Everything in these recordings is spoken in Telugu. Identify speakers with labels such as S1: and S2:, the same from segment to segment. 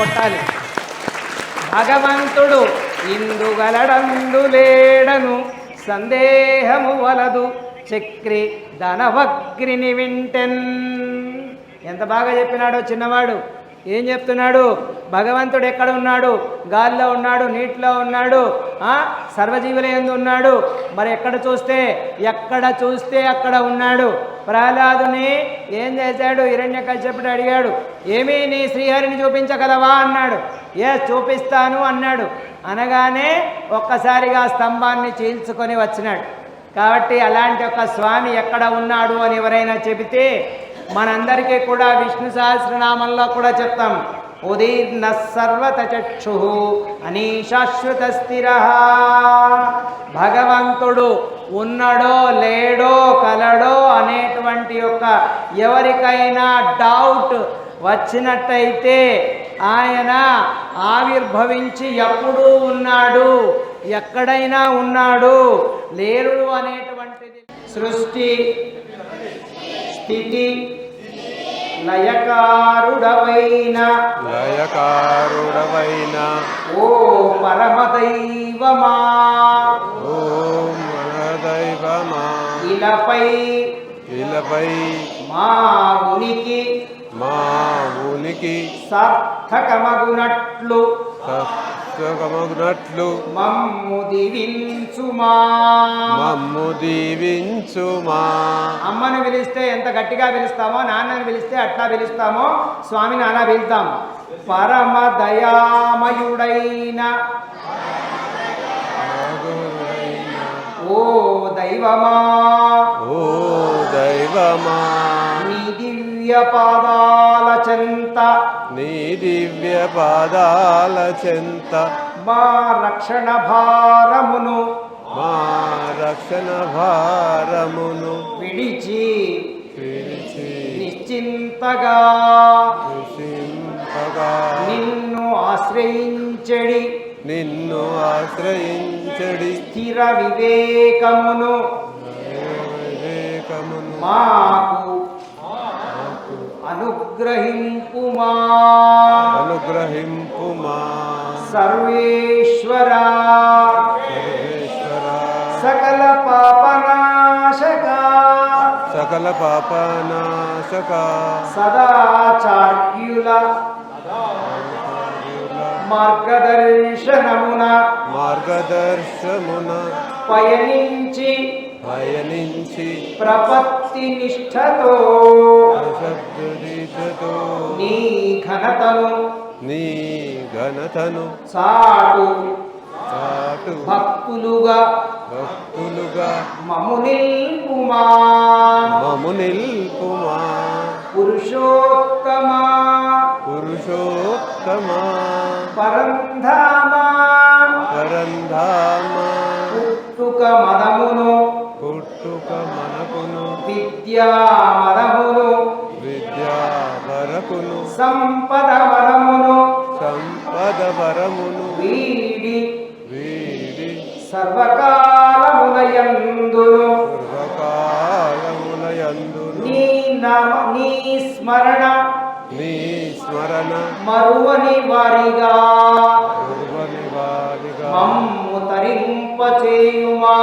S1: కొట్టాలి. భగవంతుడు ఇందుగలడందు లేడను సందేహము వలదు చక్రి ధనవగ్రిని వింటెన్. ఎంత బాగా చెప్పినాడో చిన్నవాడు. ఏం చెప్తున్నాడు? భగవంతుడు ఎక్కడ ఉన్నాడు? గాల్లో ఉన్నాడు నీటిలో ఉన్నాడు. సర్వజీవుల ఎందు ఉన్నాడు. మరి ఎక్కడ చూస్తే? ఎక్కడ చూస్తే అక్కడ ఉన్నాడు. ప్రహ్లాదుని ఏం చేశాడు? హిరణ్య కశ్యపుడు అడిగాడు ఏమీ నీ శ్రీహరిని చూపించగలవా? అన్నాడు. ఏ చూపిస్తాను అన్నాడు. అనగానే ఒక్కసారిగా స్తంభాన్ని చీల్చుకొని వచ్చినాడు. కాబట్టి అలాంటి ఒక స్వామి ఎక్కడ ఉన్నాడు అని ఎవరైనా చెబితే మనందరికీ కూడా విష్ణు సహస్రనామంలో కూడా చెప్తాం. ఉదీర్ణ సర్వత అనీశాశ్వత స్థిర భగవంతుడు ఉన్నాడో లేడో కలడో అనేటువంటి యొక్క ఎవరికైనా డౌట్ వచ్చినట్టయితే ఆయన ఆవిర్భవించి ఎప్పుడూ ఉన్నాడు ఎక్కడైనా ఉన్నాడు లేరు అనేటువంటిది. సృష్టి స్థితి లయకారుడవైన
S2: లయకారుడవైన
S1: ఓ పరమదైవమా.
S2: ఓం దైవమా
S1: ఇలపై
S2: ఇలపై
S1: మా ఉనికి
S2: మా ఉనికి
S1: సార్థకమగునట్లు
S2: సత్యమగునట్లు
S1: మమ్ము దివించుమా.
S2: మమ్ము దీవించుమా.
S1: అమ్మను పిలిస్తే ఎంత గట్టిగా పిలుస్తామో నాన్నని పిలిస్తే అట్లా పిలుస్తామో స్వామిని అలా పిలుస్తాం పరమ దయామయుడైన ఓ దైవమా.
S2: ఓ దైవమా.
S1: దివ్య పాదాల చెంత
S2: నీ దివ్య పాదాల చెంత
S1: మా రక్షణ భారమును
S2: మా రక్షణ భారమును
S1: విడిచి
S2: పిలిచి
S1: నిశ్చింతగా
S2: కృషింపగా
S1: నిన్ను ఆశ్రయించడి.
S2: నిన్ను ఆశ్రయించడి.
S1: స్థిర వివేకమును
S2: వివేకమును
S1: మాకు అనుగ్రహింపుమా.
S2: అనుగ్రహింపుమా.
S1: సర్వేశ్వరా. సకల పాపనాశక.
S2: సకల పాపనాశక.
S1: సదాచార్యుల మార్గదర్శనమున
S2: మార్గదర్శమున
S1: పయనించి
S2: పయనించి
S1: ప్రపత్తి నిష్ఠతో
S2: శబ్దరీతతో
S1: నీ ఘనతను
S2: నీ ఘనతను
S1: చాటు
S2: చాటు
S1: భక్తులుగా
S2: భక్తులుగా
S1: మము నిల్పుమా.
S2: మము నిల్పుమా.
S1: పురుషోత్తమా.
S2: పురుషోత్తమా.
S1: పరంధామా.
S2: పరంధామ.
S1: పుట్టుక మదమును
S2: మనకును
S1: విద్యా మదమును
S2: విద్యా వరకును
S1: సంపద మదమును
S2: సంపద వరమును
S1: వీడి.
S2: వీడి.
S1: సర్వకాలములయందును
S2: సర్వకాలములయందు
S1: నీ నామ నీ స్మరణ.
S2: నీ స్మరణ.
S1: మరువని వారిగా.
S2: గురువని వారిగా.
S1: మమ్ము తరింపచేయుమా.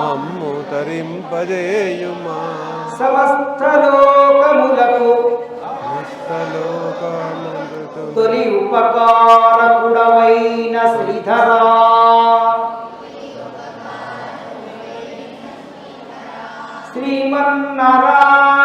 S2: మమ్ము తరింపజేయుమా.
S1: సమస్త లోకములకు తొలి ఉపకారకుడవైన శ్రీధరా. శ్రీమన్నారాయణ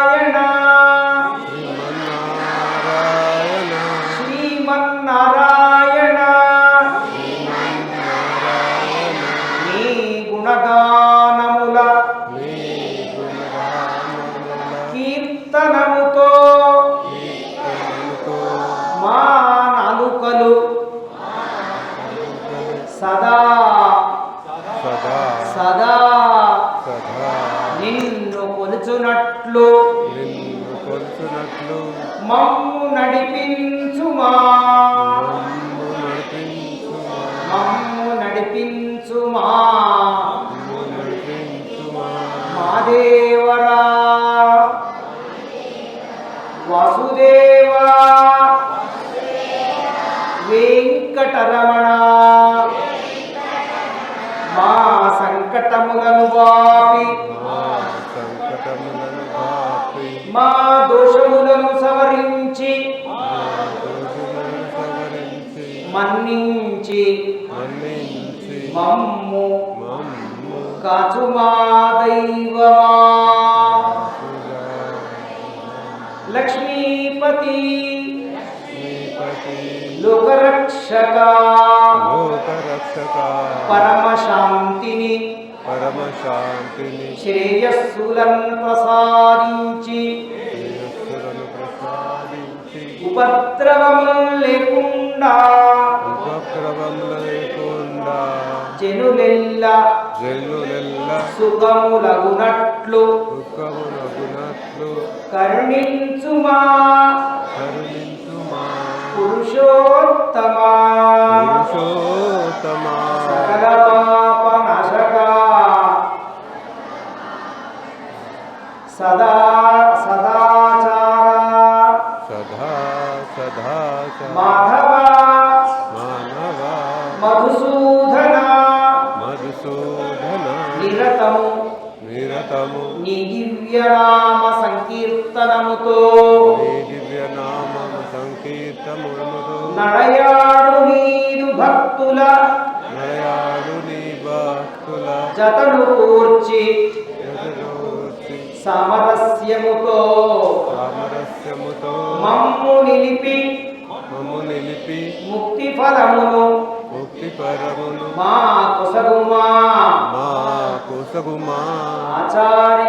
S1: కీర్తనముతో మా నాలుకలు సదా
S2: సదా
S1: నిన్ను కొలుచునట్లు మమ్ము నడిపించుమా.
S2: మమ్ము నడిపించుమా.
S1: మా సంకటములను వాపి
S2: మా
S1: దోషములను సవరించి. మన్నించి. మమ్ము. కాచుమా దైవమా. లక్ష్మీపతి. లోకరక్షక.
S2: లోకరక్షక.
S1: పరమశాంతిని
S2: పరమశాంతిని
S1: శ్రేయస్సులను ప్రసాదించి
S2: శ్రేయస్సులను ప్రసాదించి
S1: ఉపద్రవములు లేకుండా
S2: ఉపక్రమం లేకుండా
S1: జనులెల్ల సుఖములగునట్లు కరుణించుమా
S2: కరుణించుమా
S1: పురుషోత్తమా
S2: పురుషోత్తమా
S1: సదా సదాచార
S2: సదా సదా
S1: మాధవ
S2: మానవ.
S1: మధుసూదన
S2: మధుసూదన
S1: నిరతము.
S2: నిరతము.
S1: నీ దివ్యనామ సంకీర్తనముతో.
S2: నీ దివ్యనామము సంకీర్తములముతో
S1: నడయాడు నీదు భక్తుల జతను కూర్చి సామరస్యముతో
S2: సామరస్యముతో
S1: మమ్ము నిలిపి
S2: మమ్ము నిలిపి
S1: ముక్తి ఫలమును
S2: ముక్తి పరమును
S1: మా కుసగుమా
S2: మా కుసగుమా
S1: ఆచార్య